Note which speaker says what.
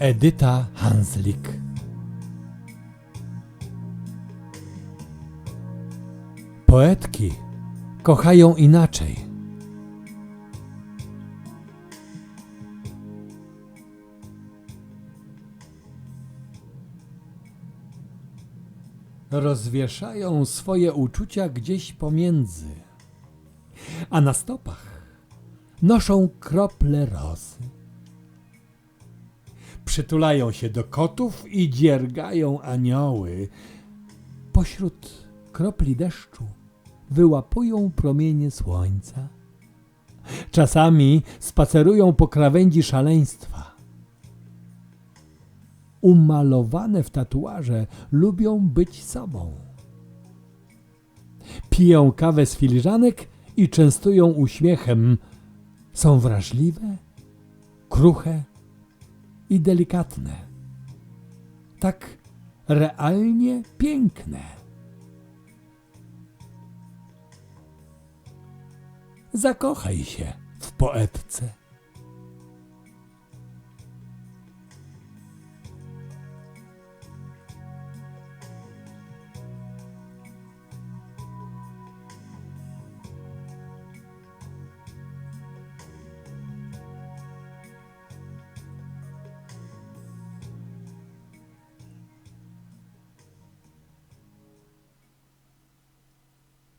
Speaker 1: Edyta Hanslik Poetki kochają inaczej. Rozwieszają swoje uczucia gdzieś pomiędzy, a na stopach noszą krople rosy. Przytulają się do kotów i dziergają anioły. Pośród kropli deszczu wyłapują promienie słońca. Czasami spacerują po krawędzi szaleństwa. Umalowane w tatuaże lubią być sobą. Piją kawę z filiżanek i częstują uśmiechem. Są wrażliwe, kruche i delikatne. Tak realnie piękne. Zakochaj się w poetce.